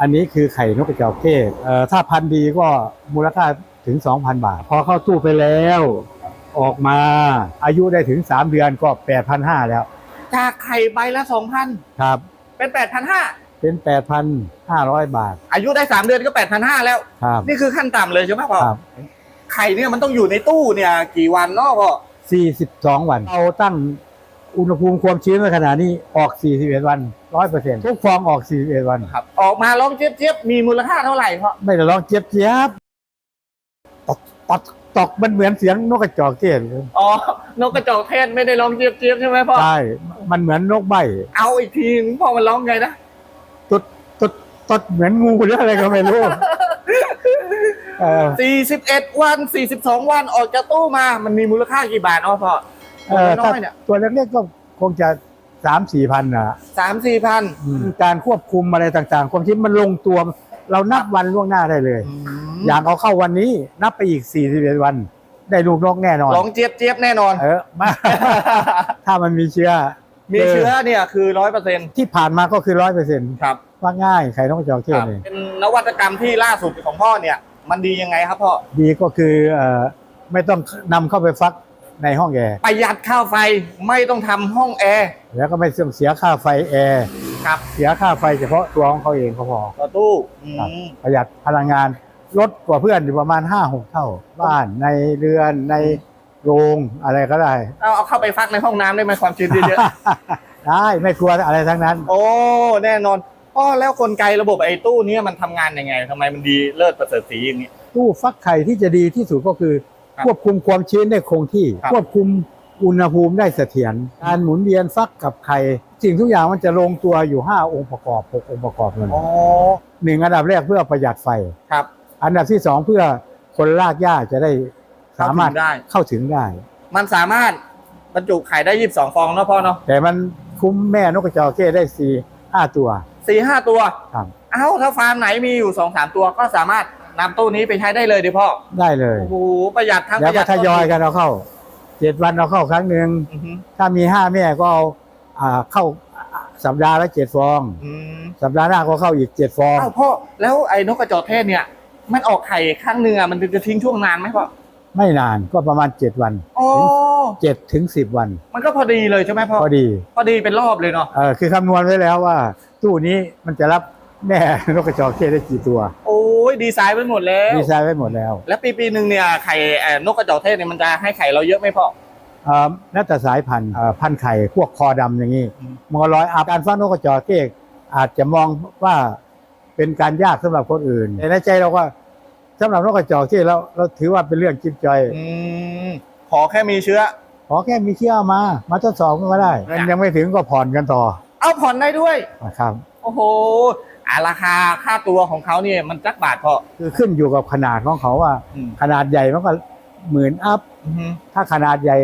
อันนี้คือไข่นกกระจอกเทศเอ่อถ้าพันธุ์ดีก็มูลค่าถึง 2,000 บาท พอเข้าตู้ไปแล้ว ออกมาอายุได้ถึง 3 เดือนก็ 8,500 แล้ว จากไข่ใบละสองพันครับ เป็นแปดพันห้าเป็น 8,500 บาทอายุได้สามเดือนก็แปดพันห้าแล้ว ครับ นี่คือขั้นต่ำเลยใช่ไหมพ่อครับ ไข่เนี่ยมันต้องอยู่ในตู้เนี่ย กี่วันเนาะพ่อ42 วัน เราตั้ง อุณหภูมิความชื้นในขณะนี้ออก 41 วัน100%ทุกฟองออก 41 วันครับ ออกมาร้องเจี๊ยบเจี๊ยบๆมีมูลค่าเท่าไหร่พ่อไม่ได้ร้องเจี๊ยบเจี๊ยบตอกตอกตอกมันเหมือนเสียงนกกระจอกเทศเลยอ๋อนกกระจอกเทศไม่ได้ร้องเจี๊ยบเจี๊ยบๆใช่ไหมพ่อใช่มันเหมือนนกใบเอาอีกทีนึงพ่อมันร้องไงนะตุ๊ดตุ๊ดตุ๊ดเหมือนงูหรืออะไรก็ไม่รู้เออ41วัน42วันออกจากตู้มามันมีมูลค่ากี่บาทเนาะพ่อ เออน้ถ้าอยๆเนี่ยตัวเล็กๆก็คงจะสามสี่พันนะสามสี่พันการควบคุมอะไรต่างๆ ความที่มันลงตัว เรานับวันล่วงหน้าได้เลย อย่างเอาเข้าวันนี้นับไปอีกสี่สิบเอ็ดวัน ได้ลูกนกแน่นอน ร้องเจี๊ยบเจี๊ยบๆแน่นอน เออมา ถ้ามันมีเชื้อมีเชื้อเนี่ยคือร้อยเปอร์เซ็นต์ที่ผ่านมาก็คือร้อยเปอร์เซ็นต์ครับว่าง่ายไข่นกกระจอกเทศเลยเป็นนวัตกรรมที่ล่าสุดของพ่อเนี่ย มันดียังไงครับพ่อ ดีก็คือเอ่อไม่ต้องนำเข้าไปฟัก ในห้องแอร์ประหยัดค่าไฟไม่ต้องทำห้องแอร์แล้วก็ไม่ต้องเสียค่าไฟแอร์ครับเสียค่าไฟเฉพาะตัวของเขาเองก็พอต่อตู้อืครับมประหยัดพลังงานลดกว่าเพื่อนอยู่ประมาณ5-6เท่า บ้านในเรือนในโรงอะไรก็ได้เอาเอาเข้าไปฟักในห้องน้ำได้ไหมความชื้นเยอะได้ไม่กลัวอะไรทั้งนั้นๆโอ้แน่นอนพ่อแล้วกลไกระบบไอ้ตู้เนี้มันทำงานยังไงทำไมมันดีเลิศประเสริฐสีอย่างนี้ตู้ฟักไข่ที่จะดีที่สุดก็คือ ครับควบคุมความชื้นได้คงที่ครับควบคุมอุณหภูมิได้เสถียรการหมุนเวียนฟักกับไข่สิ่งทุกอย่างมันจะลงตัวอยู่ 5 องค์ประกอบ 6 องค์ประกอบเลยอ๋อหนึ่งอันดับแรกเพื่อประหยัดไฟครับ อันดับที่สองเพื่อคนลากหญ้าจะได้สามารถเข้ถึงได้เข้าถึงได้ มันสามารถบรรจุไข่ได้ยี่สิบสองฟองเนาะพ่อเนาะแต่มันคุ้มแม่นกกระจอกเทศได้สี่ห้าตัวสี่ห้าตัวครับเอ้าถ้าฟาร์มไหนมีอยู่สองสามตัวก็สามารถ นำตู้นี้ไปใช้ได้เลยดิพ่อได้เลยโอ้โหประหยัดทั้งแล้วประหก็ยัดทยอยกันเอาเข้าเจ็ดวันเอาเข้าครั้งหนึ่งอือฮึถ้ามีห้าแม่ก็เอาอ่าเข้าสัปดาห์ละเจ็ดฟอง อืมสัปดาห์หน้าก็เข้าอีกเจ็ดฟองเอ้าพ่อแล้วไอ้นกกระจอกเทศเนี่ย มันออกไข่ครั้งหนึ่งอะมันจะทิ้งช่วงนานไหมพ่อไม่นานก็ประมาณเจ็ดวันโอ้เจ็ดถึงสิบวันมันก็พอดีเลยใช่ไหมพ่อพอดีพอดีเป็นรอบเลยเนาะเออคือคำนวณไว้แล้วว่า ตู้นี้มันจะรับ แม่นกกระจอกเทศได้กี่ตัว โอ้ยดีไซน์ไว้หมดแล้ว ดีไซน์ไว้หมดแล้วแล้วปีปีหนึ่งเนี่ยไข่เอ่อนกกระจอกเทศเนี่ยมันจะให้ไข่เราเยอะไหมพ่ออ่าน่าจะสายพันธุ์อ่าพันธุ์ไข่พวกคอดำอย่างนี้อืม มอร้อยอาการฟักนกกระจอกเทศอาจจะมองว่าเป็นการยากสำหรับคนอื่น แต่ในใจเราก็สำหรับนกกระจอกเทศเราเราถือว่าเป็นเรื่องจิ๊บจอย อืมขอแค่มีเชื้อ ขอแค่มีเชื่อมา มาทดสอบกันก็ได้เงินยังไม่ถึงก็ผ่อนกันต่อเอาผ่อนได้ด้วย นะครับ โอ้โห อะราคาค่าตัวของเขาเนี่ยมันจักบาทพอ คือขึ้นอยู่กับขนาดของเขาว่า อืม ขนาดใหญ่มันก็หมื่นอัพ อือฮึ ถ้าขนาดใหญ่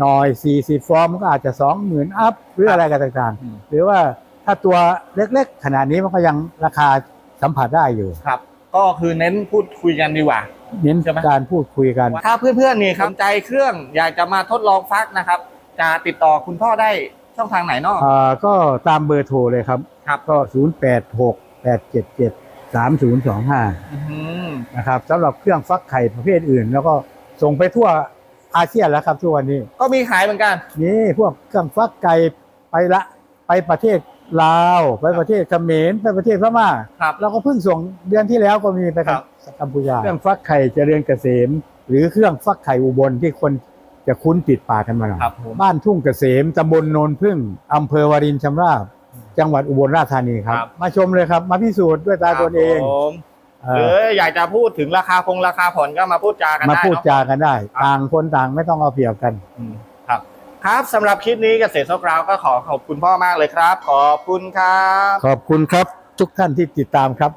หน่อย 40 ฟองมันก็อาจจะ 20,000 อัพหรืออะไรกันต่างอืม ๆ หรือว่าถ้าตัวเล็กๆ ขนาดนี้มันก็ยังราคาสัมผัสได้อยู่ ครับ ก็คือเน้นพูดคุยกันดีกว่า เน้นใช่ไหม การพูดคุยกัน ถ้าเพื่อนๆนี่ครับสนใจเครื่องอยากจะมาทดลองฟักนะครับ จะติดต่อคุณพ่อได้ ช่องทางไหนเนาะเอ่อก็ตามเบอร์โทรเลยครับครับก็ 086 877 3025 อือหือนะครับสำหรับเครื่องฟักไข่ประเภทอื่น แล้วก็ส่งไปทั่วอาเซียนแล้วครับทุกวันนี้ ก็มีขายเหมือนกัน นี่พวกเครื่องฟักไก่ไปละไปประเทศลาวไปประเทศเขมรไปประเทศพม่าครับเราก็เพิ่งส่งเดือนที่แล้วก็มีไปครักับบ กัมพูชาเครื่องฟักไข่เจริญเกษม หรือเครื่องฟักไข่อุบลที่คน จะคุ้นติดปากกันมาหน่อยครับผม บ้านทุ่งเกษมตำบลโนนพึ่งอำเภอวารินชำราบ จังหวัดอุบลราชธานีครับ ครับ มาชมเลยครับ มาพิสูจน์ด้วยตาตนเองครับผมเอหรือออยากจะพูดถึงราคาคงราคาผ่อนก็มาพูดจากันมาได้พูดเนาะ จากันได้ ครับ ต่างคนต่างไม่ต้องเอาเปรียบกัน อืมครับครับสำหรับคลิปนี้เกษตรโซกราวก็ขอขอบคุณพ่อมากเลยครับ ขอบคุณครับ ขอบคุณครับทุกท่านที่ติดตามครับ